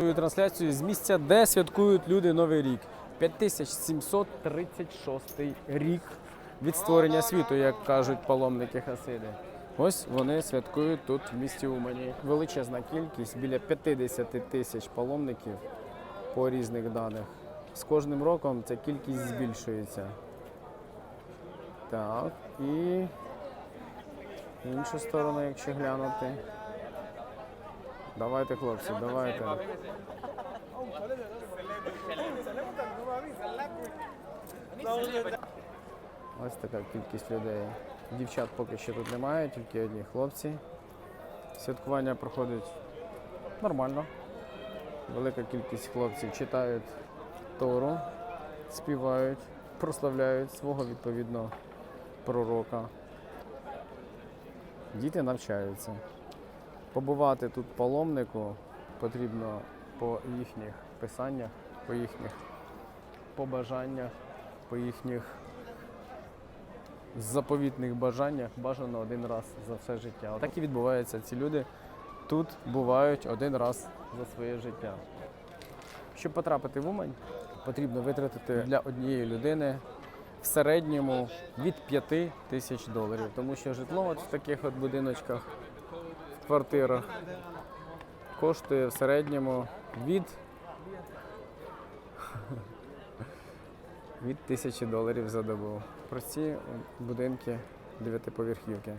Трансляцію з місця, де святкують люди Новий рік. 5736 рік від створення світу, як кажуть паломники Хасиди. Ось вони святкують тут в місті Умані. Величезна кількість, біля 50 тисяч паломників по різних даних. З кожним роком ця кількість збільшується. Так, і іншу сторону, якщо глянути. Давайте, хлопці, давайте. Ось така кількість людей. Дівчат поки що тут немає, тільки одні хлопці. Святкування проходить нормально. Велика кількість хлопців читають Тору, співають, прославляють свого відповідного пророка. Діти навчаються. Побувати тут паломнику потрібно по їхніх писаннях, по їхніх побажаннях, по їхніх заповітних бажаннях бажано один раз за все життя. Отак і відбувається. Ці люди тут бувають один раз за своє життя. Щоб потрапити в Умань, потрібно витратити для однієї людини в середньому від 5 тисяч доларів, тому що житло от в таких от будиночках, квартирах коштує в середньому від від тисячі доларів за добу. Прості будинки дев'ятиповерхівки.